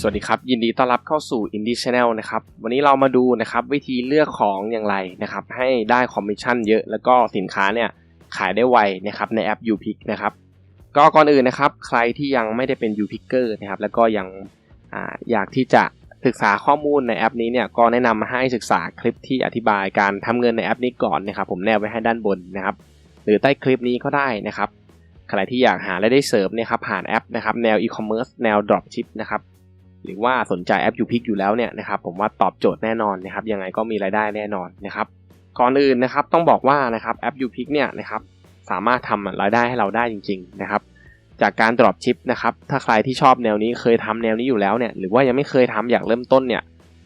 สวัสดีครับ ยินดีต้อนรับเข้าสู่ Indie Channel นะครับ วันนี้เรามาดูนะครับวิธีเลือกของอย่างไรนะครับ ให้ได้คอมมิชชั่นเยอะ แล้วก็สินค้าเนี่ยขายได้ไวนะครับในแอป UPick นะครับ ก็ก่อนอื่นนะครับ ใครที่ยังไม่ได้เป็น UPicker นะครับ แล้วก็ยังออยากที่จะศึกษาข้อมูลในแอปนี้เนี่ยก็แนะนำให้ศึกษาคลิปที่อธิบายการทำเงินในแอปนี้ก่อนนะครับ ผมแนบไว้ให้ด้านบนนะครับ หรือใต้คลิปนี้ก็ได้นะครับใครที่อยากหารายได้เสริมนี่ยครับผ่านแอปนะครับแนว e-commerce แนว dropship นะครับ หรือว่าสนใจแอป UPick อยู่แล้วเนี่ยนะครับผมว่าตอบโจทย์แน่นอนนะครับยังไงก็มีรายได้แน่นอนนะครับก่อนอื่นนะครับต้องบอกว่านะครับแอป UPick เนี่ยนะครับสามารถทำรายได้ให้เราได้จริง ๆนะครับ จากการ drop ship นะครับถ้าใครที่ชอบแนวนี้เคยทำแนวนี้อยู่แล้วเนี่ยหรือว่ายังไม่เคยทำอยากเริ่มต้นเนี่ย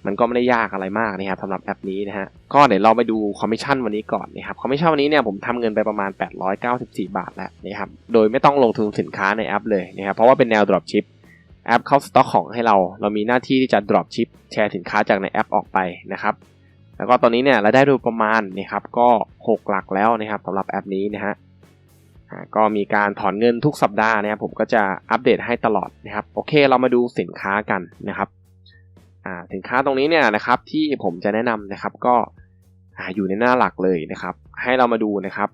มันก็ไม่ได้ยากอะไรมากนะครับสำหรับแอปนี้นะฮะก็เดี๋ยวเราไปดูคอมมิชชั่นวันนี้ก่อนนะครับคอมมิชชั่นวันนี้เนี่ยผมทำเงินไปประมาณ 894 บาทแล้วนะครับโดยไม่ต้องลงทุนสินค้าในแอปเลยนะครับเพราะว่าเป็นแนว drop ship แอปเข้าสต็อกของให้เรา เรามีหน้าที่ที่จะ drop ship แชร์สินค้าจากในแอปออกไปนะครับแล้วก็ตอนนี้เนี่ยเราได้ดูประมาณนะครับก็ 6 หลักแล้วนะครับสำหรับแอปนี้นะฮะก็มีการถอนเงินทุกสัปดาห์นะครับผมก็จะอัปเดตให้ตลอดนะครับโอเคเรามาดูสินค้ากันนะครับสินค้าตรงนี้เนี่ยนะครับที่ผมจะแนะนำนะครับก็อยู่ในหน้าหลักเลยนะครับให้เรามาดูนะครับ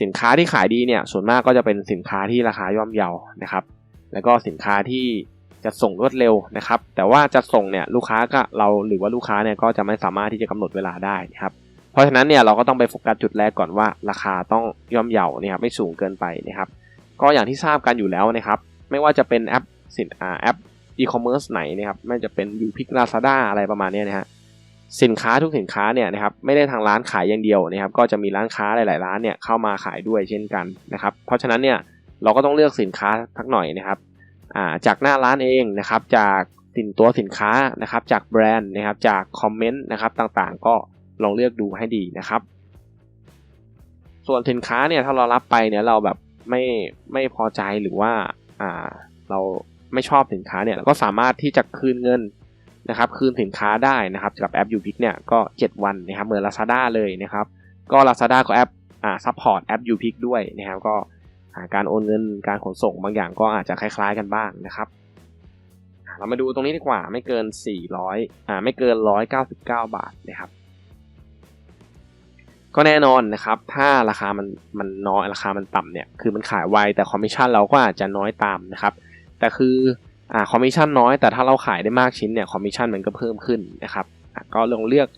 สินค้าที่ขายดีเนี่ยส่วนมากก็จะเป็นสินค้าที่ราคาย่อมเยานะครับ แล้วก็สินค้าที่ จะส่งรวดเร็วนะครับ แต่ว่าจะส่งเนี่ยลูกค้าก็เราหรือว่าลูกค้าเนี่ยก็จะไม่สามารถที่จะกำหนดเวลาได้นะครับ เพราะฉะนั้นเนี่ยเราก็ต้องไปโฟกัสจุดแรกก่อนว่า ราคาต้องย่อมเยานะครับไม่สูงเกินไปนะครับ ก็อย่างที่ทราบกันอยู่แล้วนะครับ ไม่ว่าจะเป็นแอปสินแอปอีคอมเมิร์ซไหนนะครับไม่จะเป็นยูพิกลาซาด้าอะไรประมาณนี้นะฮะสินค้าทุกสินค้าเนี่ยนะครับไม่ได้ทางร้านขายอย่างเดียวนะครับ ก็จะมีร้านค้าหลาย ๆ ร้านเนี่ยเข้ามาขายด้วยเช่นกันนะครับ เพราะฉะนั้นเนี่ยเราก็ต้องเลือกสินค้าสักหน่อยนะครับ จากหน้าร้านเองนะครับ จากสินตัวสินค้านะครับ จากแบรนด์นะครับ จากคอมเมนต์นะครับต่างๆ ก็ลองเลือกดูให้ดีนะครับ ส่วนสินค้าเนี่ยถ้าเรารับไปเนี่ยเราแบบไม่ไม่พอใจหรือว่าอ่าเราไม่ชอบสินค้าเนี่ยเราก็สามารถที่จะคืนเงินนะครับ คืนสินค้าได้นะครับกับแอป u p i c เนี่ยก็ 7 วันนะครับเหมือน Lazada เลยนะครับ ก็ Lazada ก็แอปอ่าซัพพอร์ตแอป u p i c ด้วยนะครับก็ การโอนเงินการขนส่งบางอย่างก็อาจจะคล้าย ๆกันบ้างนะครับเรามาดูตรงนี้ดีกว่าไม่เกิน 400อ่าไม่เกิน 199 บาทนะครับ ก็แน่นอนนะครับ ถ้าราคามันมันน้อยราคามันต่ำเนี่ยคือมันขายไวแต่คอมมิชชั่นเราก็อาจจะน้อยตามนะครับ แต่คืออ่าคอมมิชชั่นน้อยแต่ถ้าเราขายได้มากชิ้นเนี่ยคอมมิชชั่นมันก็เพิ่มขึ้นนะครับก็ลองเลือก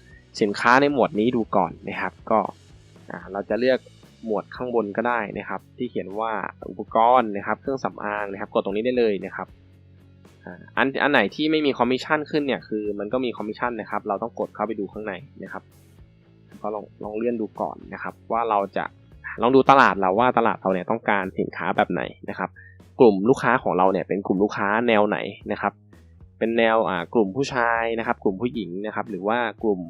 สินค้าในหมวดนี้ดูก่อนนะครับ ก็เราจะเลือก หมวดข้างบนก็ได้นะครับ ที่เขียนว่าอุปกรณ์นะครับเครื่องสำอางนะครับกดตรงนี้ได้เลยนะครับอันอันไหนที่ไม่มีคอมมิชชั่นขึ้นเนี่ยคือมันก็มีคอมมิชชั่นนะครับ เราต้องกดเข้าไปดูข้างในนะครับก็ลองลองเลื่อนดูก่อนนะครับ ว่าเราจะลองดูตลาดเราว่าตลาดเราเนี่ยต้องการสินค้าแบบไหนนะครับ กลุ่มลูกค้าของเราเนี่ยเป็นกลุ่มลูกค้าแนวไหนนะครับ เป็นแนวอ่ากลุ่มผู้ชายนะครับ กลุ่มผู้หญิงนะครับ หรือว่ากลุ่ม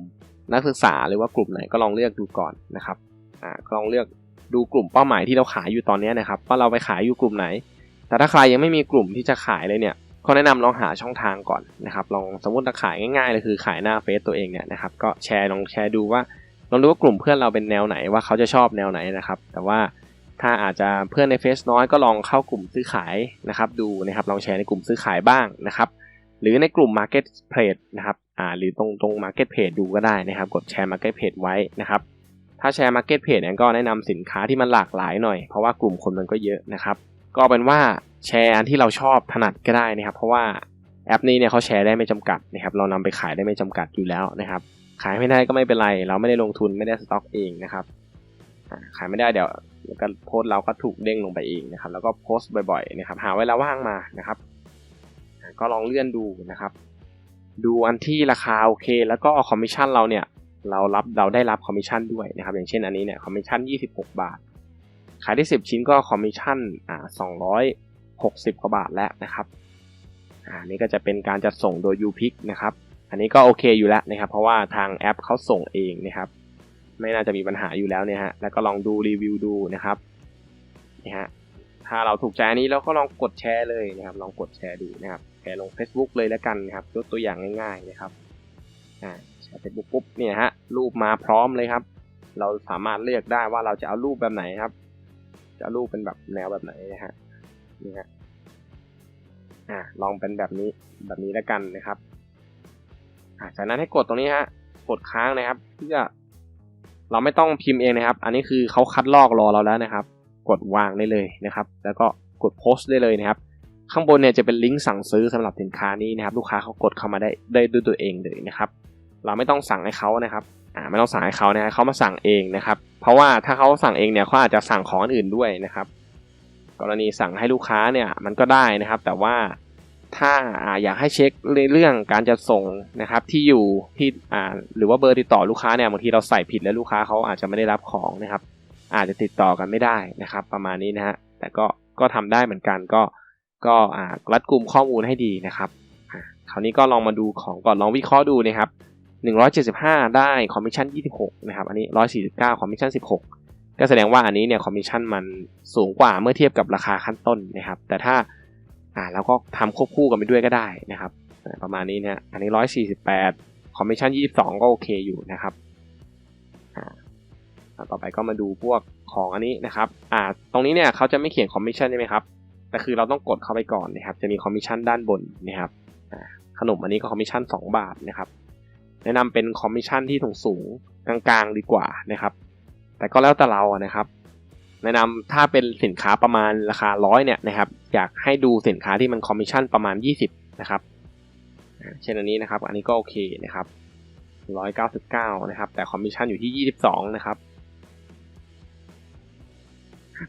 นักศึกษาหรือว่ากลุ่มไหนก็ลองเลือกดูก่อนนะครับอ่าลองเลือก ดูกลุ่มเป้าหมายที่เราขายอยู่ตอนนี้นะครับว่าเราไปขายอยู่กลุ่มไหน แต่ถ้าใครยังไม่มีกลุ่มที่จะขายเลยเนี่ยก็แนะนำลองหาช่องทางก่อนนะครับลองสมมติจะขายง่ายๆเลยคือขายหน้าเฟซตัวเองเนี่ยนะครับก็แชร์ลองแชร์ดูว่าลองดูว่ากลุ่มเพื่อนเราเป็นแนวไหนว่าเขาจะชอบแนวไหนนะครับ แต่ว่าถ้าอาจจะเพื่อนในเฟซน้อยก็ลองเข้ากลุ่มซื้อขายนะครับ ดูนะครับลองแชร์ในกลุ่มซื้อขายบ้างนะครับ หรือในกลุ่ม Market Page นะครับอ่าหรือตรงตรง Market Page ดูก็ได้นะครับ กดแชร์ Market Page ไว้นะครับ ถ้าแชร์ Market Page เนี่ยก็แนะนำสินค้าที่มันหลากหลายหน่อย เพราะว่ากลุ่มคนมันก็เยอะนะครับ ก็เป็นว่าแชร์อันที่เราชอบถนัดก็ได้นะครับ เพราะว่าแอปนี้เนี่ยเขาแชร์ได้ไม่จำกัดนะครับ เรานำไปขายได้ไม่จำกัดอยู่แล้วนะครับ ขายไม่ได้ก็ไม่เป็นไร เราไม่ได้ลงทุนไม่ได้สต็อกเองนะครับ ขายไม่ได้เดี๋ยวการโพสเราก็ถูกเด้งลงไปเองนะครับ แล้วก็โพสต์บ่อยๆนะครับ หาเวลาว่างมานะครับ ก็ลองเลื่อนดูนะครับ ดูอันที่ราคาโอเค แล้วก็คอมมิชชั่นเราเนี่ย เรารับเราได้รับคอมมิชชั่นด้วยนะครับ อย่างเช่นอันนี้เนี่ยคอมมิชชั่น 26 บาท ขายได้ 10 ชิ้นก็คอมมิชชั่นอ่า260 กว่าบาทแล้วนะครับอ่านี่ก็จะเป็นการจัดส่งโดย UPick นะครับ อันนี้ก็โอเคอยู่แล้วนะครับ เพราะว่าทางแอปเขาส่งเองนะครับ ไม่น่าจะมีปัญหาอยู่แล้วเนี่ยฮะแล้วก็ลองดูรีวิวดูนะครับนี่ฮะถ้าเราถูกใจนี้เราก็ลองกดแชร์เลยนะครับ ลองกดแชร์ดูนะครับแชร์ลง Facebook เลยแล้วกันนะครับยกตัวอย่างง่ายๆนะครับ อ่าเฟซบุ๊กปุ๊บเนี่ยฮะรูปมาพร้อมเลยครับ เราสามารถเลือกได้ว่าเราจะเอารูปแบบไหนครับ จะเอารูปเป็นแบบแนวแบบไหนนะฮะนี่ฮะอ่าลองเป็นแบบนี้แบบนี้แล้วกันนะครับอ่าจากนั้นให้กดตรงนี้ฮะกดค้างนะครับเพื่อเราไม่ต้องพิมพ์เองนะครับ อันนี้คือเขาคัดลอกรอเราแล้วนะครับ กดวางได้เลยนะครับ แล้วก็กดโพสต์ได้เลยนะครับ ข้างบนเนี่ยจะเป็นลิงก์สั่งซื้อสำหรับสินค้านี้นะครับ ลูกค้าเขากดเข้ามาได้ได้ด้วยตัวเองเลยนะครับ เราไม่ต้องสั่งให้เขานะครับอ่าไม่ต้องสั่งให้เขานะฮะเขามาสั่งเองนะครับ เพราะว่าถ้าเขาสั่งเองเนี่ยเขาอาจจะสั่งของอื่นด้วยนะครับ กรณีสั่งให้ลูกค้าเนี่ยมันก็ได้นะครับ แต่ว่าถ้าอ่าอยากให้เช็คเรื่องการจะส่งนะครับที่อยู่ที่อ่าหรือว่าเบอร์ติดต่อลูกค้าเนี่ยบางทีเราใส่ผิดแล้วลูกค้าเขาอาจจะไม่ได้รับของนะครับ อาจจะติดต่อกันไม่ได้นะครับ ประมาณนี้นะฮะแต่ก็ก็ทำได้เหมือนกันก็ก็อ่ารัดกลุ่มข้อมูลให้ดีนะครับอ่าคราวนี้ก็ลองมาดูของก่อนลองวิเคราะห์ดูนะครับ 175 ได้คอมมิชชั่น 26 นะครับ อันนี้ 149 คอมมิชชั่น 16 ก็แสดงว่าอันนี้เนี่ยคอมมิชชั่นมันสูงกว่าเมื่อเทียบกับราคาขั้นต้นนะครับ แต่ถ้าอ่าเราก็ทำควบคู่กันไปด้วยก็ได้นะครับ ประมาณนี้นะอันนี้ 148 คอมมิชชั่น 22 ก็โอเคอยู่นะครับอ่าต่อไปก็มาดูพวกของอันนี้นะครับอ่าตรงนี้เนี่ยเขาจะไม่เขียนคอมมิชชั่นใช่ไหมครับแต่คือเราต้องกดเข้าไปก่อนนะครับ จะมีคอมมิชชั่นด้านบนนะครับอ่าขนมอันนี้ก็คอมมิชชั่น 2 บาทนะครับ แนะนำเป็นคอมมิชชั่นที่สูงสูงกลางๆดีกว่านะครับ แต่ก็แล้วแต่เรานะครับ แนะนำถ้าเป็นสินค้าประมาณราคาร้อยเนี่ยนะครับ อยากให้ดูสินค้าที่มันคอมมิชชั่นประมาณ 20 นะครับเช่นอันนี้นะครับ อันนี้ก็โอเคนะครับ199 นะครับ แต่คอมมิชชั่นอยู่ที่ 22 นะครับ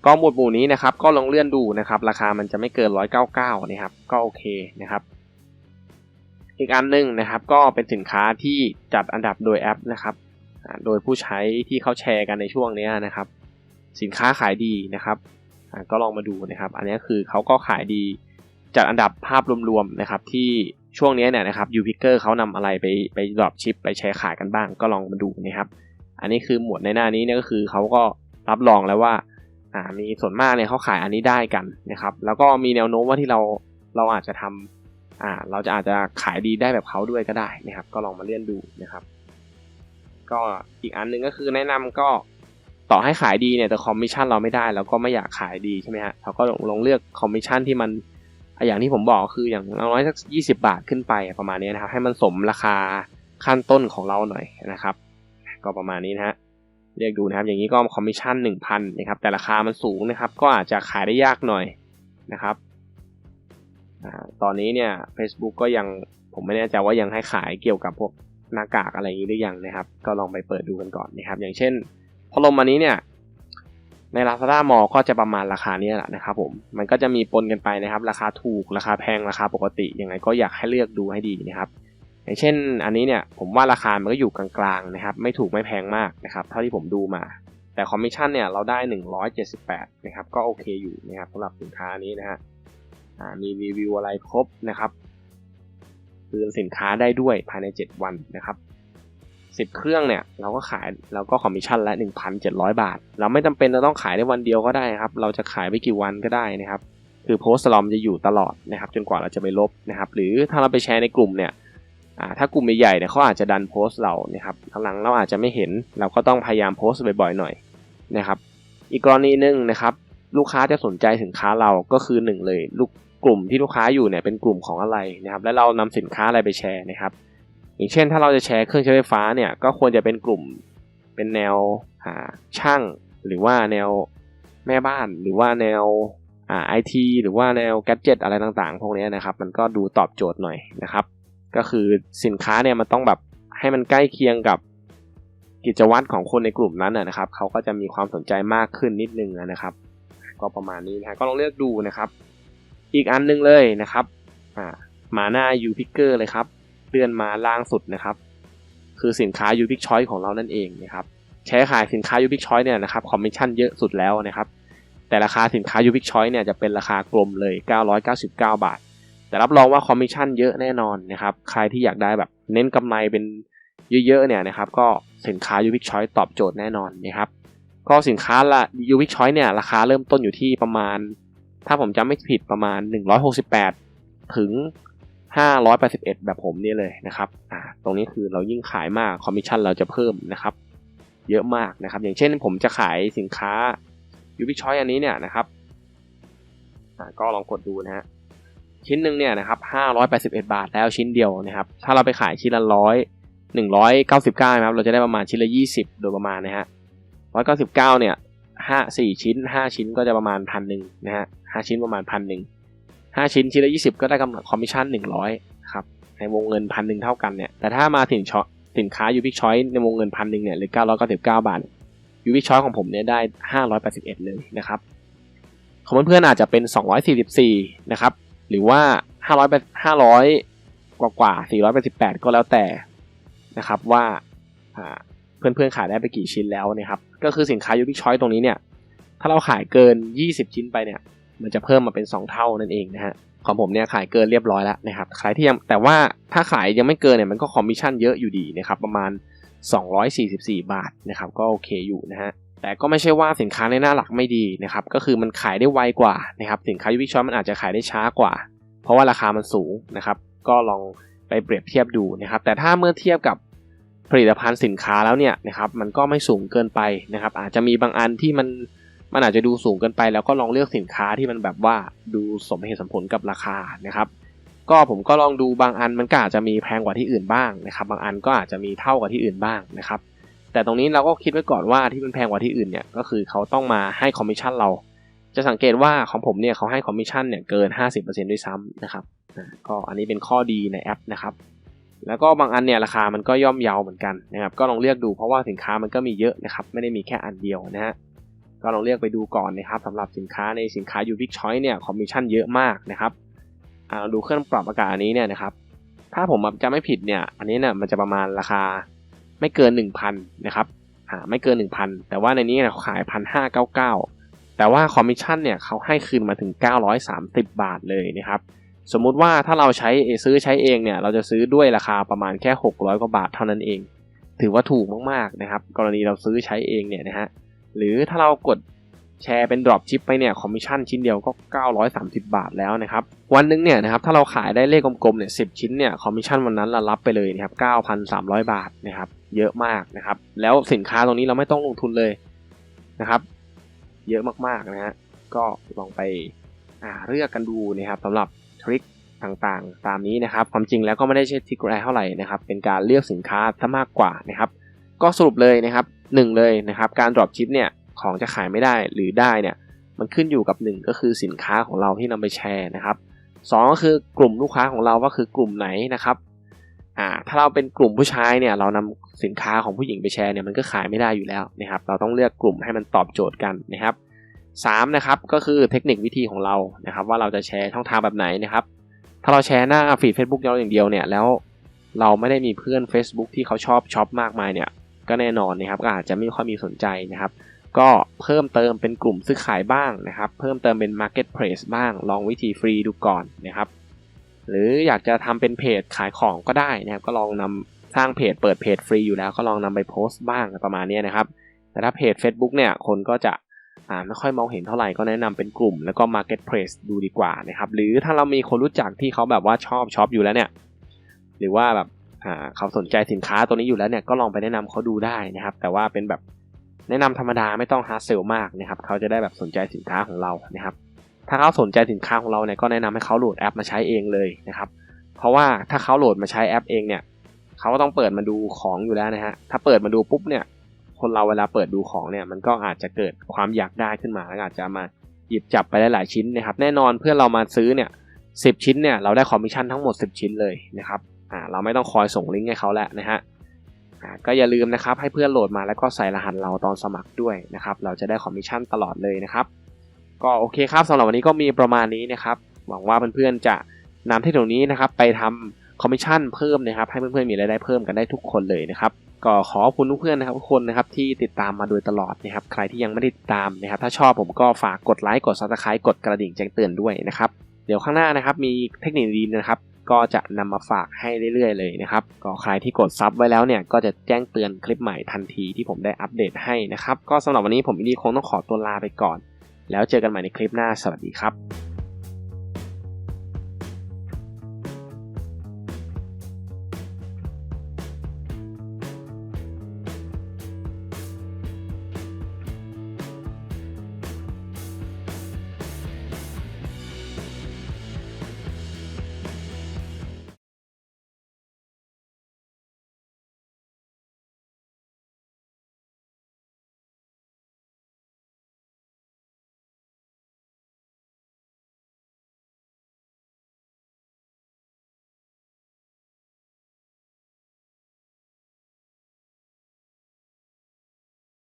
ก็หมวดหมู่นี้นะครับ ก็ลองเลื่อนดูนะครับ ราคามันจะไม่เกิน 199 นะครับ ก็โอเคนะครับ อีกอันหนึ่งนะครับก็เป็นสินค้าที่จัดอันดับโดยแอปนะครับโดยผู้ใช้ที่เขาแชร์กันในช่วงนี้นะครับ สินค้าขายดีนะครับก็ลองมาดูนะครับ อันนี้คือเขาก็ขายดีจัดอันดับภาพรวมๆนะครับ ที่ช่วงนี้เนี่ยนะครับยูพิกเกอร์เขานำอะไรไปไปดรอปชิปไปแชร์ขายกันบ้าง ก็ลองมาดูนะครับ อันนี้คือหมวดในหน้านี้เนี่ยก็คือเขาก็รับรองแล้วว่ามีส่วนมากเนี่ยเขาขายอันนี้ได้กันนะครับ แล้วก็มีแนวโน้มว่าที่เราเราอาจจะทำ อ่าเราจะอาจจะขายดีได้แบบเขาด้วยก็ได้นะครับ ก็ลองมาเลื่อนดูนะครับ ก็อีกอันหนึ่งก็คือแนะนำก็ต่อให้ขายดีเนี่ยแต่คอมมิชชั่นเราไม่ได้เราก็ไม่อยากขายดีใช่ไหมฮะเราก็ลองเลือกคอมมิชชั่นที่มันอย่างที่ผมบอกคืออย่างน้อยสักยี่สิบาทขึ้นไปประมาณนี้นะครับ ให้มันสมราคาขั้นต้นของเราหน่อยนะครับ ก็ประมาณนี้นะฮะเรียกดูนะครับ อย่างนี้ก็คอมมิชชั่นหนึ่งพันนะครับแต่ราคามันสูงนะครับ ก็อาจจะขายได้ยากหน่อยนะครับ ตอนนี้เนี่ย Facebook ก็ยังผมไม่แน่ใจว่ายังให้ขายเกี่ยวกับพวกหน้ากากอะไรอย่างนี้หรือยังนะครับ ก็ลองไปเปิดดูกันก่อนนะครับ อย่างเช่นพัดลมอันนี้เนี่ยใน Lazada m a l ก็จะประมาณราคานี้แหละนะครับผมมันก็จะมีปนกันไปนะครับ ราคาถูกราคาแพงราคาปกติยังไงก็อยากให้เลือกดูให้ดีนะครับอย่างเช่น อันนี้เนี่ยผมว่าราคามันก็อยู่กลางๆนะครับ ไม่ถูกไม่แพงมากนะครับเท่าที่ผมดูมา แต่คอมมิชชั่นเนี่ยเราได้ 178 นะครับ ก็โอเคอยู่นะครับสำหรับสินค้านี้นะฮะ มีรีวิวอะไรครบนะครับคืนสินค้าได้ด้วยภายใน 7 วันนะครับ 10 เครื่องเนี่ยเราก็ขายเราก็คอมมิชชั่นละ 1,700 บาท เราไม่จำเป็นจะต้องขายได้วันเดียวก็ได้ครับ เราจะขายไปกี่วันก็ได้นะครับ คือโพสต์ลอมจะอยู่ตลอดนะครับ จนกว่าเราจะไปลบนะครับ หรือถ้าเราไปแชร์ในกลุ่มเนี่ยถ้ากลุ่มใหญ่ๆเนี่ยเขาอาจจะดันโพสต์เรานะครับหลังเราอาจจะไม่เห็นเราก็ต้องพยายามโพสต์บ่อยๆหน่อยนะครับ อีกกรณีหนึ่งนะครับ ลูกค้าจะสนใจสินค้าเราก็คือหนึ่งเลยลูก กลุ่มที่ลูกค้าอยู่เนี่ยเป็นกลุ่มของอะไรนะครับและเรานำสินค้าอะไรไปแชร์นะครับ อย่างเช่นถ้าเราจะแชร์เครื่องใช้ไฟฟ้าเนี่ยก็ควรจะเป็นกลุ่มเป็นแนวช่าง หรือว่าแนวแม่บ้าน หรือว่าแนวไอทีหรือว่าแนวแกจิตอะไรต่างๆ พวกนี้นะครับ มันก็ดูตอบโจทย์หน่อยนะครับ ก็คือสินค้าเนี่ยมันต้องแบบให้มันใกล้เคียงกับกิจวัตรของคนในกลุ่มนั้นนะครับเขาก็จะมีความสนใจมากขึ้นนิดนึงนะครับ ก็ประมาณนี้นะก็ลองเลือกดูนะครับ อีกอันนึงเลยนะครับอ่ามาหน้า U Picker เลยครับเลื่อนมาล่างสุดนะครับ คือสินค้า U Pick Choice ของเรานั่นเองนะครับใช้ขายสินค้า U Pick Choice เนี่ยนะครับคอมมิชชั่นเยอะสุดแล้วนะครับแต่ราคาสินค้า U Pick Choice เนี่ยจะเป็นราคากลมเลย 999 บาท แต่รับรองว่าคอมมิชชั่นเยอะแน่นอนนะครับใครที่อยากได้แบบเน้นกำไรเป็นเยอะๆเนี่ยนะครับก็สินค้า U Pick Choice ตอบโจทย์แน่นอนนะครับก็สินค้าละ U Pick Choice เนี่ยราคาเริ่มต้นอยู่ที่ประมาณ ถ้าผมจำไม่ผิดประมาณ 168 ถึง 581 แบบผมนี่เลยนะครับอ่าตรงนี้คือเรายิ่งขายมากคอมมิชชั่นเราจะเพิ่มนะครับ เยอะมากนะครับ อย่างเช่นผมจะขายสินค้ายูบิชอยอันนี้เนี่ยนะครับอ่าก็ลองกดดูนะฮะชิ้นหนึ่งเนี่ยนะครับ581 บาทแล้วชิ้นเดียวนะครับ ถ้าเราไปขายชิ้นละร้อยหนึ่งร้อยเก้าสิบเก้าครับ เราจะได้ประมาณชิ้นละยี่สิบโดยประมาณนะฮะร้อยเก้าสิบเก้าเนี่ยห้าสี่ชิ้นห้าชิ้นก็จะประมาณพันหนึ่งนะฮะ ห้าชิ้นประมาณพันหนึ่งห้าชิ้นชิ้นละยี่สิบก็ได้กำไรคอมมิชชั่นหนึ่งร้อยครับในวงเงินพันหนึ่งเท่ากันเนี่ยแต่ถ้ามาถึงช็อสินค้ายูบิกชอยในวงเงินพันหนึ่งเนี่ยหรือเก้าร้อยเก้าสิบเก้าบาทยูบิกชอยของผมเนี่ยได้ห้าร้อยแปดสิบเอ็ดเลยนะครับของเพื่อนๆอาจจะเป็นสองร้อยสี่สิบสี่นะครับหรือว่าห้าร้อยห้าร้อยกว่ากว่าสี่ร้อยแปดสิบแปดก็แล้วแต่นะครับว่าเพื่อนๆขายได้ไปกี่ชิ้นแล้วนะครับก็คือสินค้ายูบิกชอยตรงนี้เนี่ยถ้าเราขายเกิน 20 ชิ้นไปเนี่ย มันจะเพิ่มมาเป็น 2 เท่านั่นเองนะฮะของผมเนี่ยขายเกินเรียบร้อยแล้วนะครับใครที่ยังแต่ว่าถ้าขายยังไม่เกินเนี่ยมันก็คอมมิชชั่นเยอะอยู่ดีนะครับประมาณ 244 บาทนะครับก็โอเคอยู่นะฮะแต่ก็ไม่ใช่ว่าสินค้าในหน้าหลักไม่ดีนะครับก็คือมันขายได้ไวกว่านะครับสินค้ายูบิชอยมันอาจจะขายได้ช้ากว่า เพราะว่าราคามันสูงนะครับก็ลองไปเปรียบเทียบดูนะครับแต่ถ้าเมื่อเทียบกับผลิตภัณฑ์สินค้าแล้วเนี่ยนะครับมันก็ไม่สูงเกินไปนะครับอาจจะมีบางอันที่มัน มันอาจจะดูสูงเกินไปแล้วก็ลองเลือกสินค้าที่มันแบบว่าดูสมเหตุสมผลกับราคานะครับก็ผมก็ลองดูบางอันมันก็อาจจะมีแพงกว่าที่อื่นบ้างนะครับ บางอันก็อาจจะมีเท่ากับที่อื่นบ้างนะครับ แต่ตรงนี้เราก็คิดไว้ก่อนว่าที่มันแพงกว่าที่อื่นเนี่ยก็คือเขาต้องมาให้คอมมิชชั่นเรา จะสังเกตว่าของผมเนี่ยเขาให้คอมมิชชั่นเนี่ยเกิน 50%ด้วยซ้ำนะครับก็อันนี้เป็นข้อดีในแอปนะครับ แล้วก็บางอันเนี่ยราคามันก็ย่อมเยาเหมือนกันนะครับ ก็ลองเลือกดูเพราะว่าสินค้ามันก็มีเยอะนะครับ ไม่ได้มีแค่อันเดียวนะฮะ ก็ลองเลือกไปดูก่อนนะครับสำหรับสินค้าในสินค้ายูบิกชอยเนี่ยคอมมิชชั่นเยอะมากนะครับอ่าดูเครื่องปรับอากาศอันนี้เนี่ยนะครับถ้าผมจะไม่ผิดเนี่ยอันนี้เนี่ยมันจะประมาณราคาไม่เกิน 1,000นะครับอ่าไม่เกิน 1,000 แต่ว่าในนี้เนี่ยเขาขายพันห้าเก้าเก้าแต่ว่าคอมมิชชั่นเนี่ยเขาให้คืนมาถึง 930 บาทเลยนะครับสมมุติว่าถ้าเราใช้ซื้อใช้เองเนี่ยเราจะซื้อด้วยราคาประมาณแค่ 600 กว่าบาทเท่านั้นเอง ถือว่าถูกมากๆนะครับ กรณีเราซื้อใช้เองเนี่ยนะฮะ หรือถ้าเรากดแชร์เป็นดรอปชิปไปเนี่ยคอมมิชชั่นชิ้นเดียวก็ 930 บาทแล้วนะครับ วันนึงเนี่ยนะครับถ้าเราขายได้เลขกลมๆเนี่ยสิชิ้นเนี่ยคอมมิชชั่นวันนั้นเรารับไปเลยนะครับ 9,300 บาทนะครับเยอะมากนะครับ แล้วสินค้าตรงนี้เราไม่ต้องลงทุนเลยนะครับ เยอะมากๆนะฮะก็ลองไปเลือกกันดูนะครับสำหรับทริคต่างๆ ตามนี้นะครับ ความจริงแล้วก็ไม่ได้ใช่ทริคอะไรเท่าไหร่นะครับเป็นการเลือกสินค้าซะมากกว่านะครับ ก็สรุปเลยนะครับ หนึ่งเลยนะครับการ drop ship เนี่ยของจะขายไม่ได้หรือได้เนี่ยมันขึ้นอยู่กับ 1 ก็คือสินค้าของเราที่นำไปแชร์นะครับสก็คือกลุ่มลูกค้าของเราว่าคือกลุ่มไหนนะครับอ่าถ้าเราเป็นกลุ่มผู้ชายเนี่ยเรานำสินค้าของผู้หญิงไปแชร์เนี่ยมันก็ขายไม่ได้อยู่แล้วนะครับเราต้องเลือกกลุ่มให้มันตอบโจทย์กันนะครับ3นะครับก็คือเทคนิควิธีของเรานะครับว่าเราจะแชร์ช่องทางแบบไหนนะครับถ้าเราแชร์หน้าฟีด Facebook เราอย่างเดียวเนี่ยแล้วเราไม่ได้มีเพื่อน Facebook ที่เขาชอบช็อปมากมายเนี่ย ก็แน่นอนนะครับก็อาจจะไม่ค่อยมีสนใจนะครับ ก็เพิ่มเติมเป็นกลุ่มซื้อขายบ้างนะครับ เพิ่มเติมเป็น Marketplace บ้าง ลองวิธีฟรีดูก่อนนะครับ หรืออยากจะทำเป็นเพจขายของก็ได้นะครับ ก็ลองนำสร้างเพจเปิดเพจฟรีอยู่แล้วก็ลองนำไปโพสต์บ้างประมาณนี้นะครับ แต่ถ้าเพจ Facebook เนี่ยคนก็จะไม่ค่อยมองเห็นเท่าไหร่ก็แนะนำเป็นกลุ่ม แล้วก็ Marketplace ดูดีกว่านะครับ หรือถ้าเรามีคนรู้จักที่เขาแบบว่าชอบช็อปอยู่แล้วเนี่ย หรือว่าแบบ เขาสนใจสินค้าตัวนี้อยู่แล้วเนี่ยก็ลองไปแนะนำเขาดูได้นะครับ แต่ว่าเป็นแบบแนะนำธรรมดาไม่ต้องฮาร์ดเซลมากนะครับเขาจะได้แบบสนใจสินค้าของเรานะครับ ถ้าเขาสนใจสินค้าของเราเนี่ยก็แนะนำให้เขาโหลดแอปมาใช้เองเลยนะครับ เพราะว่าถ้าเขาโหลดมาใช้แอปเองเนี่ยเขาก็ต้องเปิดมาดูของอยู่แล้วนะฮะถ้าเปิดมาดูปุ๊บเนี่ยคนเราเวลาเปิดดูของเนี่ยมันก็อาจจะเกิดความอยากได้ขึ้นมาแล้วอาจจะมาหยิบจับไปได้หลายชิ้นนะครับ แน่นอนเพื่อเรามาซื้อเนี่ยสิชิ้นเนี่ยเราได้คอมมิชชั่นทั้งหมด 10 ชิ้นเลยนะครับ อ่าเราไม่ต้องคอยส่งลิงก์ให้เขาแล้วนะฮะอ่าก็อย่าลืมนะครับให้เพื่อนโหลดมาแล้วก็ใส่รหัสเราตอนสมัครด้วยนะครับเราจะได้คอมมิชชั่นตลอดเลยนะครับก็โอเคครับสำหรับวันนี้ก็มีประมาณนี้นะครับหวังว่าเพื่อนๆจะนำเทคโนโลยีนะครับไปทำคอมมิชชั่นเพิ่มนะครับให้เพื่อนๆมีรายได้เพิ่มกันได้ทุกคนเลยนะครับก็ขอบคุณทุกเพื่อนนะครับทุกคนนะครับที่ติดตามมาโดยตลอดนะครับใครที่ยังไม่ได้ติดตามนะครับถ้าชอบผมก็ฝากกดไลค์กดซับสไครต์กดกระดิ่งแจ้งเตือนด้วยนะครับเดี๋ยวข้างหน้านะครับมีเทคนิคดีนะครับ ก็จะนำมาฝากให้เรื่อยๆ เลยนะครับ ก็ใครที่กดซับไว้แล้วเนี่ย ก็จะแจ้งเตือนคลิปใหม่ทันทีที่ผมได้อัปเดตให้นะครับ ก็สำหรับวันนี้ผมอินดีคงต้องขอตัวลาไปก่อน แล้วเจอกันใหม่ในคลิปหน้า สวัสดีครับ